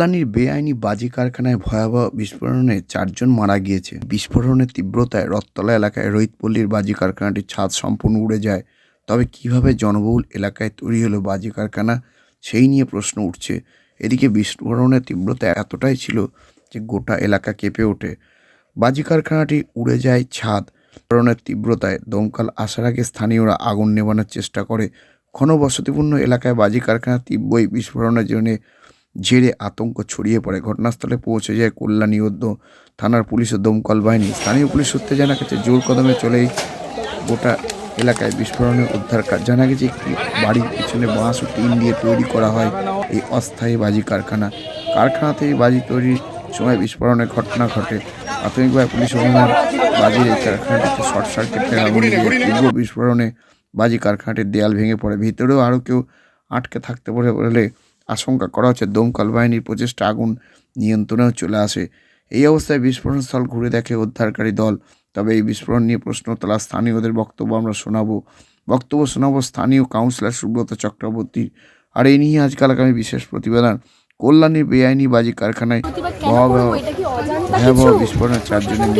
কল্যাণীর বেআইনি বাজি কারখানায় ভয়াবহ বিস্ফোরণে চারজন মারা গিয়েছে। বিস্ফোরণের তীব্রতায় রথতলা এলাকায় রোহিতপল্লীর বাজি কারখানাটির ছাদ সম্পূর্ণ উড়ে যায়। তবে কীভাবে জনবহুল এলাকায় তৈরি হলো বাজি কারখানা, সেই নিয়ে প্রশ্ন উঠছে। এদিকে বিস্ফোরণের তীব্রতা এতটাই ছিল যে গোটা এলাকা কেঁপে ওঠে। বাজি কারখানাটি উড়ে যায় ছাদ। বিস্ফোরণের তীব্রতায় দমকাল আসার আগে স্থানীয়রা আগুন নেভানোর চেষ্টা করে। ঘনবসতিপূর্ণ এলাকায় বাজি কারখানার তীব্রই বিস্ফোরণের জন্য জেরে আতঙ্ক ছড়িয়ে পড়ে। ঘটনাস্থলে পৌঁছে যায় কল্যাণী অদ্য থানার পুলিশ ও দমকল বাহিনী। স্থানীয় পুলিশ সূত্রে জানা গেছে, জোর কদমে চলেই গোটা এলাকায় বিস্ফোরণের উদ্ধার কাজ। জানা গেছে, একটি বাড়ির পিছনে বাঁশ ও টিন দিয়ে তৈরি করা হয় এই অস্থায়ী বাজি কারখানা। কারখানাতে এই বাজি তৈরির সময় বিস্ফোরণের ঘটনা ঘটে। প্রাথমিকভাবে পুলিশ অনুমান বাজির এই কারখানাটিতে শর্ট সার্কিটের আগুন তীব্র বিস্ফোরণে বাজি কারখানাটির দেয়াল ভেঙে পড়ে। ভিতরেও আরও কেউ আটকে থাকতে পারে বলে আশঙ্কা করা হচ্ছে দমকল বাহিনীর প্রচেষ্টা আগুন নিয়ন্ত্রণেও চলে আসে। এই অবস্থায় বিস্ফোরণস্থল ঘুরে দেখে উদ্ধারকারী দল। তবে এই বিস্ফোরণ নিয়ে প্রশ্ন তোলা স্থানীয়দের বক্তব্য আমরা শোনাবো। বক্তব্য শোনাবো স্থানীয় কাউন্সিলর সুব্রত চক্রবর্তী আর এই নিয়ে আজকাল আগামী বিশেষ প্রতিবেদন। কল্যাণীর বেআইনি বাজি কারখানায় কেন ভয়াবহ? বিস্ফোরণের চারজনের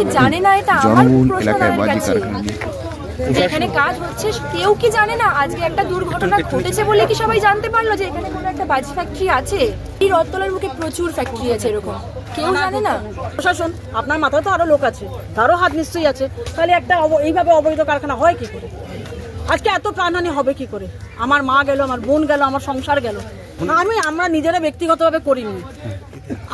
জনবহুল এলাকায় বাজি। কারখানা যে এখানে কাজ হচ্ছে, কেউ কি জানে না আজকে একটা দুর্ঘটনা ঘটেছে বলে কি সবাই জানতে পারল যে এখানে কোনো একটা বাজি ফ্যাক্টরি আছে? এই রথতলার মুখে প্রচুর ফ্যাক্টরি আছে এরকম। কেউ জানে না? প্রশাসন, আপনার মাথায় তো আরও লোক আছে। তারও হাত নিশ্চয়ই আছে। তাহলে একটা এইভাবে অবৈধ কারখানা হয় কি করে? আজকে এত প্রাণহানি হবে কি করে? আমার মা গেল, আমার বোন গেল, আমার সংসার গেল। আমি আমরা নিজেরা ব্যক্তিগতভাবে করিনি।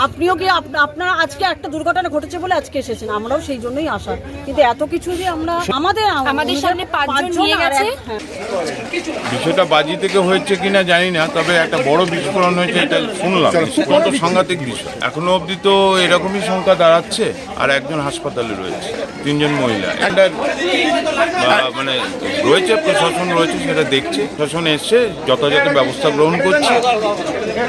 আপনিও কি আপনার আজকে একটা দুর্ঘটনা ঘটেছে বলে আজকে এসেছেন? আমরাও সেই জন্যই আসা। কিন্তু এত কিছু যে আমরা আমাদের আমাদের সামনে পাঁচজন নিয়ে গেছে। হ্যাঁ। বিষয়টা বাজি থেকে হয়েছে কিনা জানি না তবে একটা বড় বিস্ফোরণ হয়েছে এটা শুনলাম। বিস্ফোরণ সাংঘাতিক বিষয়। এখনও অবধি তো এরকমই সংখ্যা দাঁড়াচ্ছে আর একজন হাসপাতালে রয়েছে তিনজন মহিলা। একটা মানে রয়েছে প্রশাসন রয়েছে সেটা দেখছে। প্রশাসন এসছে যথাযথ ব্যবস্থা গ্রহণ করছে।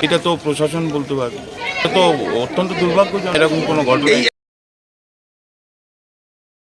এটা তো প্রশাসন বলতে পারবে এটা তো অত্যন্ত দুর্ভাগ্যজনক। এরকম কোনো ঘটনা